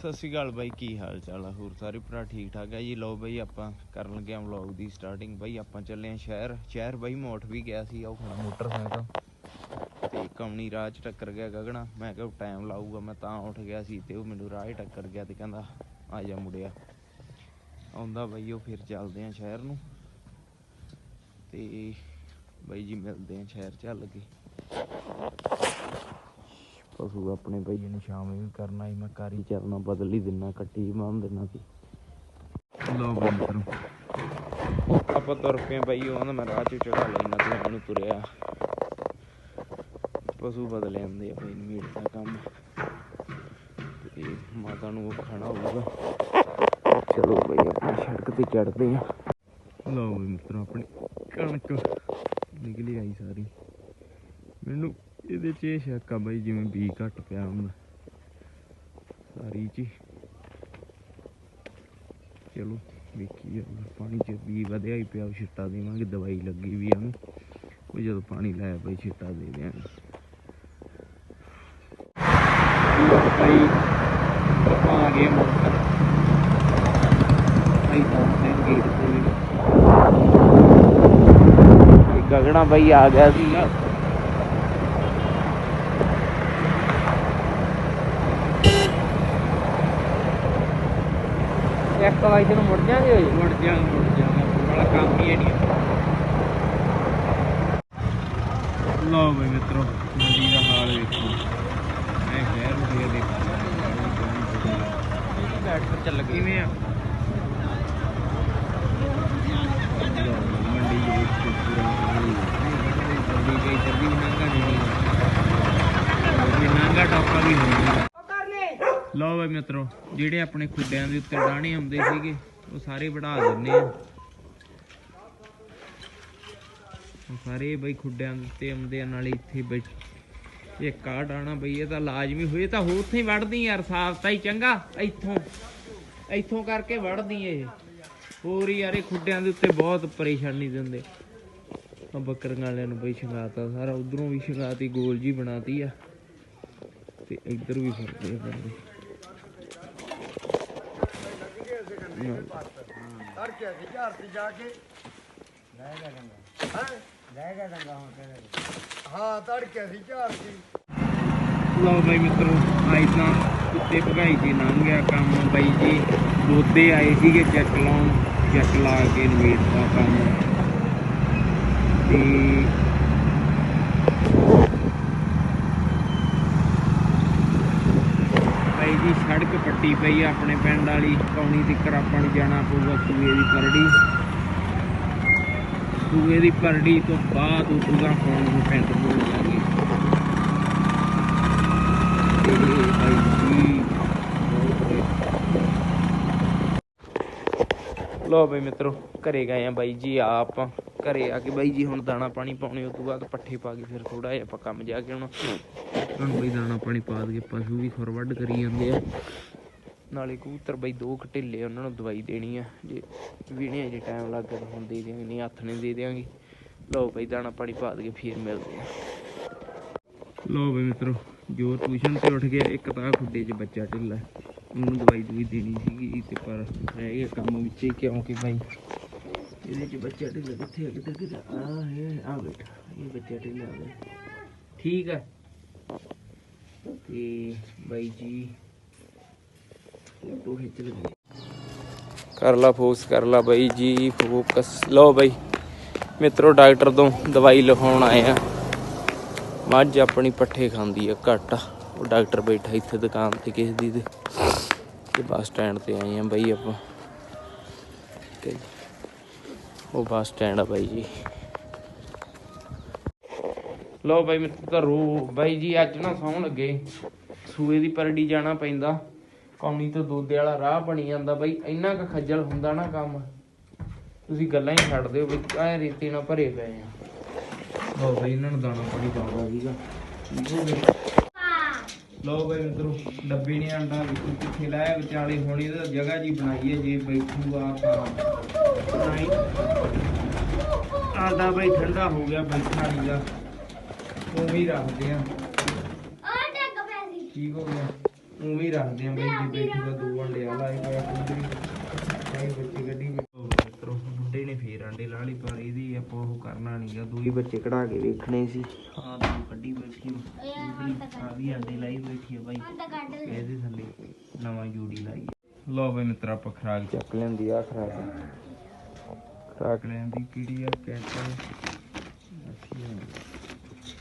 ਸਤਿ ਸ਼੍ਰੀ ਅਕਾਲ ਬਾਈ, ਕੀ ਹਾਲ ਚਾਲ ਆ ਹੋਰ ਸਾਰੇ ਭਰਾ ਠੀਕ ਠਾਕ ਹੈ ਜੀ? ਲਓ ਬਾਈ ਆਪਾਂ ਕਰਨ ਲੱਗੇ ਆ ਵਲੌਗ ਦੀ ਸਟਾਰਟਿੰਗ ਬਾਈ, ਆਪਾਂ ਚੱਲੇ ਆ ਸ਼ਹਿਰ। ਸ਼ਹਿਰ ਬਾਈ ਮੋਟ ਵੀ ਗਿਆ ਸੀ, ਉਹ ਖੜਾ ਮੋਟਰਸਾਈਕਲ ਤੇ। ਕਮਣੀ ਰਾਹ ਚ ਟੱਕਰ ਗਿਆ ਗਗਣਾ। ਮੈਂ ਕਿਹਾ ਟਾਈਮ ਲਾਊਗਾ, ਮੈਂ ਤਾਂ ਉੱਠ ਗਿਆ ਸੀ ਤੇ ਉਹ ਮੈਨੂੰ ਰਾਹ 'ਚ ਟੱਕਰ ਗਿਆ ਤੇ ਕਹਿੰਦਾ, ਆ ਜਾ ਮੁੜਿਆ ਆਉਂਦਾ ਬਾਈ ਉਹ ਫਿਰ ਚੱਲਦੇ ਆ ਸ਼ਹਿਰ ਨੂੰ। ਤੇ ਬਾਈ ਜੀ ਮਿਲਦੇ ਆ ਸ਼ਹਿਰ ਚੱਲ ਕੇ। ਪਸ਼ੂ ਆਪਣੇ ਭਾਈ ਨੂੰ ਸ਼ਾਮ ਵੀ ਕਰਨਾ ਸੀ ਮੈਂ ਘਰ ਹੀ ਚੱਲਣਾ ਬਦਲ ਹੀ ਦਿਨਾ ਕੱਟੀ ਮਾਮ ਦੇਣਾ ਸੀ। ਲੋ ਬੰਦਰ ਆਪਾਂ ਤੁਰ ਪਏ ਭਾਈ ਉਹ ਕਹਿੰਦਾ ਮੈਂ ਰਾਹ ਚ ਚੜਾ ਲੈਣਾ ਤੇ ਮੈਨੂੰ ਤੁਰਿਆ। ਪਸ਼ੂ ਬਦਲ ਜਾਂਦੇ ਆ ਭਾਈ ਮੀਟ ਦਾ ਕੰਮ। ਤੇ ਮਾਤਾ ਨੂੰ ਉਹ ਖਾਣਾ ਹੋਊਗਾ। ਚਲੋ ਭਾਈ ਆਪਾਂ ਸੜਕ ਤੇ ਚੜਦੇ ਆ ਲਓ ਵੀ ਮਿੱਤਰੋ ਆਪਣੀ ਕਣਕ ਨਿਕਲੀ ਆਈ ਸਾਰੀ। ਮੈਨੂੰ ਇਹਦੇ ਚ ਇਹ ਸ਼ੱਕ ਆ ਬਾਈ ਜਿਵੇਂ ਬੀ ਘੱਟ ਪਿਆ ਹੁੰਦਾ। ਸਾਰੀ ਚ ਚਲੋ ਵੇਖੀ ਜਾਊਗਾ ਪਾਣੀ ਚ ਬੀ ਵਧਿਆ ਹੀ ਪਿਆ ਛਿੱਟਾ ਦੇਵਾਂਗੇ, ਦਵਾਈ ਲੱਗੀ ਵੀ ਆ ਉਹ ਜਦੋਂ ਪਾਣੀ ਲਾਇਆ ਬਈ ਛਿੱਟਾ ਦੇ ਦਿਆਂਗੇ। ਭਾਈ ਆਪਾਂ ਆ ਗਏ ਮੋਟਰ ਭਾਈ ਤਾਂ ਗੇਟ ਤੇ। ਗਗਣਾ ਭਾਈ ਆ ਗਿਆ ਸੀ ਇੱਕ ਵਜੇ ਨੂੰ ਮੁੜ ਜਾਾਂਗੇ ਮੁੜ ਜਾ ਮੁੜ ਜਾ ਬੜਾ ਕੰਮ ਹੀ ਹੈ ਨਹੀਂ ਲਓ ਬਈ ਮਿੱਤਰੋ ਮੰਡੀ ਦਾ ਹਾਲ ਵੇਖੋ ਮੈਂ ਖੈਰ ਰੁਪਏ ਦੇ ਬੈਠ ਕੇ ਚੱਲ ਗਏ ਕਿਵੇਂ ਆ ਲਓ, ਮੰਡੀ ਦੇ ਵਿੱਚ ਪੂਰਾ ਹਾਲ ਹੀ ਹੈ। ਮੰਡੀ ਗਈ ਜਲਦੀ ਮਹਿੰਗਾ ਨਹੀਂ ਹੈ ਮਹਿੰਗਾ ਟੋਪਾ ਵੀ ਹੁੰਦਾ ਲਓ ਬਈ ਮਿੱਤਰੋ, ਜਿਹੜੇ ਆਪਣੇ ਖੁੱਡਿਆਂ ਦੇ ਉੱਤੇ ਡਾਣੇ ਆਉਂਦੇ ਸੀਗੇ, ਉਹ ਸਾਰੇ ਵਢਾ ਦਿੰਨੇ ਆ। ਸਾਰੇ ਬਈ ਖੁੱਡਿਆਂ ਦੇ ਉੱਤੇ ਆਉਂਦੇ ਆ, ਨਾਲੇ ਇੱਥੇ ਬਈ ਇਹ ਕਾ ਡਾਣਾ ਬਈ, ਇਹ ਤਾਂ ਲਾਜ਼ਮੀ ਹੋਏ ਤਾਂ ਹੋ ਉੱਥੇ ਵੜਦੀ ਯਾਰ, ਸਾਫ਼ ਤਾਂ ਹੀ ਚੰਗਾ, ਇੱਥੋਂ ਇੱਥੋਂ ਕਰਕੇ ਵੜਦੀ ਇਹ। ਹੋਰ ਯਾਰ, ਇਹ ਖੁੱਡਿਆਂ ਦੇ ਉੱਤੇ ਬਹੁਤ ਪਰੇਸ਼ਾਨੀ ਦਿੰਦੇ। ਆ ਬੱਕਰੀਆਂ ਵਾਲਿਆਂ ਨੂੰ ਬਈ ਸ਼ਿੰਗਾਤਾ ਸਾਰਾ, ਉਧਰੋਂ ਵੀ ਸ਼ਿੰਗਾਤੀ ਗੋਲ ਜੀ ਬਣਾਤੀ ਆ। ਤੇ ਇੱਧਰ ਵੀ ਫਿਰਦੇ ਆ ਬੰਦੇ। ਤੜਕੇ ਅਸੀਂ ਘਰ ਤੇ ਜਾ ਕੇ ਲੈ ਗਿਆ ਡੰਗਾ ਹਾਂ ਲੈ ਗਿਆ ਡੰਗਾ ਹੁਣ ਤੇਰੇ ਹਾਂ ਤੜਕੇ ਅਸੀਂ ਘਰ ਸੀ ਲਓ ਬਾਈ ਮਿੱਤਰੋ, ਆਈ ਤਾਂ ਕੁੱਤੇ ਭਗਾਈ ਜੀ ਲੰਘ ਗਿਆ ਕੰਮ। ਬਾਈ ਜੀ ਦੋਦੇ ਆਏ ਸੀਗੇ ਚੈੱਕ ਲਾਉਣ ਚੈੱਕ ਲਾ ਕੇ ਨਵੇੜ ਕੰਮ। ਤੇ ਜੀ, ਸੜਕ ਪੱਟੀ ਪਈ ਆ ਆਪਣੇ ਪਿੰਡ ਵਾਲੀ, ਕੌਣੀ ਤੱਕ ਆਪਾਂ ਨੂੰ ਜਾਣਾ ਪਊਗਾ ਸੂਏ ਦੀ ਪਰੜੀ। ਸੂਏ ਦੀ ਪਰੜੀ ਤੋਂ ਬਾਅਦ ਉਤੂਗਾ ਫੋਨ ਨੂੰ ਪਿੰਡ ਨੂੰ ਜਾਗੇ ਇਹ ਬਾਈ ਜੀ ਲੋ ਬਈ ਮਿੱਤਰੋ ਘਰੇ ਗਏ ਆ ਬਾਈ ਜੀ ਆਪ ਘਰੇ ਆ ਕੇ ਬਾਈ ਜੀ ਹੁਣ ਦਾਣਾ ਪਾਣੀ ਪਾਉਣੇ ਉਸ ਤੋਂ ਬਾਅਦ ਪੱਠੇ ਪਾ ਕੇ ਫਿਰ ਥੋੜਾ ਜਿਹਾ ਆਪਾਂ ਕੰਮ ਜਾ ਕੇ ਹੁਣ ਹੁਣ ਬਈ ਦਾਣਾ ਪਾਣੀ ਪਾ ਕੇ ਪਸ਼ੂ ਵੀ ਖੁਰ ਵੱਢ ਕਰੀ ਜਾਂਦੇ ਆ। ਨਾਲੇ ਕਬੂਤਰ ਬਈ ਦੋ ਢਿੱਲੇ ਉਹਨਾਂ ਨੂੰ ਦਵਾਈ ਦੇਣੀ ਆ। ਜੇ ਵੀਣੇ ਜੇ ਟਾਈਮ ਲੱਗ ਗਿਆ ਹੁਣ ਦੇ ਦਿਆਂਗੇ ਨਹੀਂ ਹੱਥ ਨੇ ਦੇ ਦਿਆਂਗੇ। ਲਓ ਬਈ ਦਾਣਾ ਪਾਣੀ ਪਾ ਕੇ ਫਿਰ ਮਿਲਦੇ ਆ। ਲੋ ਬਈ ਮਿੱਤਰੋ ਜੋ ਟਿਊਸ਼ਨ ਤੇ ਉੱਠ ਗਿਆ ਇੱਕ ਤਾਂ ਖੁੱਡੇ 'ਚ ਬੱਚਾ ਢਿੱਲਾ। ਹੈ। ਉਹਨੂੰ ਦਵਾਈ ਦੂਈ ਦੇਣੀ ਸੀਗੀ ਤੇ ਪਰ ਰਹਿ ਗਿਆ ਕੰਮ ਵਿੱਚ ਹੀ ਕਿਉਂਕਿ ਬਾਈ ਇਹਦੇ 'ਚ ਬੱਚਾ ਢਿੱਲਾ ਕਿੱਥੇ ਆ ਕਿੱਥੇ ਕਿੱਥੇ ਆ ਹੈ, ਆ ਬੇਟਾ, ਇਹ ਬੱਚਾ ਢਿੱਲਾ ਆ। ਗਿਆ ਠੀਕ ਹੈ ਤੇ ਬਾਈ ਜੀ ਫੋਟੋ ਖਿੱਚ ਲਈ ਕਰ ਲਾ ਫੋਕਸ, ਕਰ ਲਾ ਬਾਈ ਜੀ, ਫੋਕਸ। ਲਓ ਬਾਈ, ਮਿੱਤਰੋ, ਡਾਕਟਰ ਤੋਂ ਦਵਾਈ ਲਿਖਾਉਣ ਆਏ ਆ। ਮੱਝ ਆਪਣੀ ਪੱਠੇ ਖਾਂਦੀ ਆ ਘੱਟ। ਉਹ ਡਾਕਟਰ ਬੈਠਾ ਇੱਥੇ ਦੁਕਾਨ ਤੇ ਕਿਸੇ ਦੀ ਤੇ ਤੇ ਬੱਸ ਸਟੈਂਡ ਤੇ ਆਏ ਆ ਬਾਈ ਆਪਾਂ। ਤੇ ਉਹ ਬੱਸ ਸਟੈਂਡ ਆ ਬਾਈ ਜੀ। ਲੋ ਬਾਈ ਮਿੱਤਰ ਤਾਂ ਬਾਈ ਜੀ ਅੱਜ ਨਾ ਸੌਣ ਲੱਗੇ। ਸੂਏ ਦੀ ਪਰੜੀ ਜਾਣਾ ਪੈਂਦਾ। ਕੌਣੀ ਤੋਂ ਦੋਦੇ ਵਾਲਾ ਰਾਹ ਬਣੀ ਜਾਂਦਾ ਬਾਈ। ਇੰਨਾ ਕੁ ਖੱਜਲ ਹੁੰਦਾ ਨਾ ਕੰਮ। ਤੁਸੀਂ ਗੱਲਾਂ ਹੀ ਛੱਡ ਦਿਓ ਬਈ ਆਹ ਰੇਤੇ ਨਾਲ ਭਰੇ ਪਏ ਆ। ਲੋ ਬਈ ਇਹਨਾਂ ਨੂੰ ਦਾਣਾ ਪਾਣੀ ਪਾਉਂਦਾ ਸੀਗਾ। ਲੋ ਬਈ ਮਿੱਤਰੋ ਡੱਬੇ ਨੇ ਅੰਡਾ ਵਿੱਚੋਂ ਕਿੱਥੇ ਲਾਇਆ ਵਿਚਾਲੇ ਹੁਣ ਇਹਦਾ ਜਗ੍ਹਾ ਜੀ ਬਣਾਈ ਹੈ ਜੇ ਬੈਠੂਗਾ ਤਾਂ ਨਹੀਂ ਆਂਡਾ ਬਈ ਠੰਡਾ ਹੋ ਗਿਆ ਬੈਠਾ ਨਹੀਂਗਾ ਉਵੇਂ ਹੀ ਰੱਖਦੇ ਆ। ਠੀਕ ਹੋ ਗਿਆ। ਉਵੇਂ ਹੀ ਰੱਖਦੇ ਆ ਬਾਈ ਜੀ ਬੈਠੂਗਾ ਦੋ ਅੰਡੇ ਆ ਲਾਏ ਹੋਇਆ ਕੁੰਦਰੀ। ਬਾਈ ਬੱਚੇ ਗੱਡੀ ਮਿੱਤਰੋ ਬੁੱਢੇ ਨੇ ਫੇਰ ਅੰਡੇ ਲਾ ਲਈ ਪਰ ਇਹਦੀ ਆਪਾਂ ਉਹ ਕਰਨਾ ਨਹੀਂਗਾ ਦੋ ਹੀ ਬੱਚੇ ਕਢਾ ਕੇ ਵੇਖਣੇ ਸੀ। ਹਾਂ ਬੈਠੀ ਆ। ਬਾਈ। ਇਹਦੇ ਥੱਲੇ ਨਵਾਂ ਜੂੜੀ ਲਾਈ ਆ। ਲਓ ਬਈ ਮਿੱਤਰ ਆਪਾਂ ਖਰਾਕ ਚੱਕ ਲੈਂਦੀ ਆ ਖਰਾਕ। ਖਰਾਕ ਲੈਂਦੀ ਕਿਹੜੀ ਆ ਕੈਂਟਰ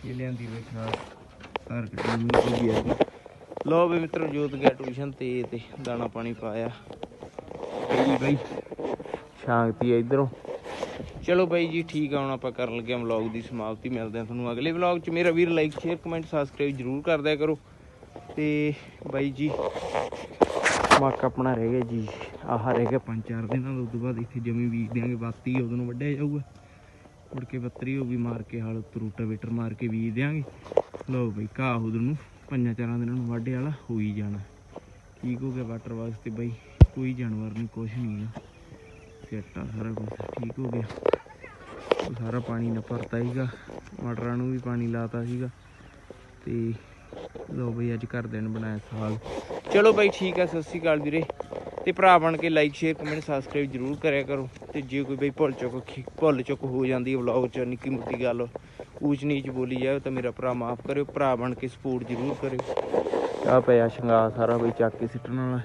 ਇਹ ਲਿਆਂਦੀ ਬਈ ਖਰਾਕ। ਧਾਰ ਕੱਢੀ ਨੂੰ ਵੀ ਆ। ਗਈ ਲਓ ਬਈ ਮਿੱਤਰੋ ਜੋਤ ਗਿਆ ਟਿਊਸ਼ਨ ਤੇ ਤੇ ਦਾਣਾ ਪਾਣੀ ਪਾਇਆ। ਬਈ। ਬਈ ਸ਼ਾਂਤੀ ਆ ਇਧਰੋਂ। ਚਲੋ ਬਾਈ ਜੀ, ਠੀਕ ਆ, ਹੁਣ ਆਪਾਂ ਕਰਨ ਲੱਗੇ ਹਾਂ ਵਲੌਗ ਦੀ ਸਮਾਪਤੀ, ਮਿਲਦੇ ਹਾਂ ਤੁਹਾਨੂੰ ਅਗਲੇ ਵਲੌਗ 'ਚ। ਮੇਰਾ ਵੀਰ ਲਾਈਕ ਸ਼ੇਅਰ ਕਮੈਂਟ ਸਬਸਕ੍ਰਾਈਬ ਜਰੂਰ ਕਰ ਦਿਆ ਕਰੋ। ਤੇ ਬਾਈ ਜੀ ਵਾਕ ਆਪਣਾ ਰਹਿ ਗਿਆ ਜੀ, ਆਹ ਰਹਿ ਗਿਆ ਪੰਜ ਚਾਰ ਦਿਨਾਂ ਦਾ, ਉਸ ਤੋਂ ਬਾਅਦ ਇੱਥੇ ਜਮੀ ਬੀਜ ਦਿਆਂਗੇ ਬਾਤੀ ਉਦੋਂ ਨੂੰ ਵੱਢਿਆ ਜਾਊਗਾ। ਮੁੜ ਕੇ ਬੱਤਰੀ ਹੋ ਗਈ ਮਾਰ ਕੇ, ਹਾਲ ਤਰੂਟਾ ਵੇਟਰ ਮਾਰ ਕੇ ਬੀਜ ਦਿਆਂਗੇ। ਲਓ ਬਈ, ਘਾਹ ਉਦੋਂ ਨੂੰ ਪੰਜਾਂ ਚਾਰਾਂ ਦਿਨਾਂ ਨੂੰ ਵਾਢੇ ਵਾਲਾ, ਹੋ ਹੀ ਜਾਣਾ। ਠੀਕ ਹੋ ਗਿਆ ਵਾਟਰ ਵਾਸਤੇ ਬਾਈ, ਕੋਈ ਜਾਨਵਰ ਨਹੀਂ, ਕੁਛ ਨਹੀਂ ਆ। ਸੈੱਟ ਆ ਸਾਰਾ ਕੁਝ ਠੀਕ ਹੋ ਗਿਆ। ਉਹ ਸਾਰਾ ਪਾਣੀ ਨਾ ਭਰਤਾ ਸੀਗਾ, ਮਟਰਾਂ ਨੂੰ ਵੀ ਪਾਣੀ ਲਾਤਾ ਸੀਗਾ। ਤੇ ਲੋ ਬਈ, ਅੱਜ ਘਰਦਿਆਂ ਨੇ ਬਣਾਇਆ ਸਾਗ। ਚਲੋ ਬਾਈ, ਠੀਕ ਆ, ਸਤਿ ਸ਼੍ਰੀ ਅਕਾਲ ਵੀਰੇ। ਤੇ ਭਰਾ ਬਣ ਕੇ ਲਾਈਕ ਸ਼ੇਅਰ ਕਮੈਂਟ ਸਬਸਕ੍ਰਾਈਬ ਜਰੂਰ ਕਰਿਆ ਕਰੋ। ਤੇ ਜੇ ਕੋਈ ਬਈ ਭੁੱਲ ਚੁੱਕ ਭੁੱਲ ਚੁੱਕ ਹੋ ਜਾਂਦੀ ਹੈ ਵਲੌਗ 'ਚ, ਨਿੱਕੀ ਮੁੱਟੀ ਗੱਲ ਊਚ ਨੀਚ ਬੋਲੀ ਜਾਵੇ ਤਾਂ ਮੇਰਾ ਭਰਾ ਮਾਫ ਕਰਿਓ। ਭਰਾ ਬਣ ਕੇ ਸਪੋਰਟ ਜਰੂਰ ਕਰਿਓ। ਆ ਪਿਆ ਸ਼ਿੰਗਾਰ ਸਾਰਾ ਬਈ ਚੱਕ ਕੇ ਸਿੱਟਣ ਵਾਲਾ।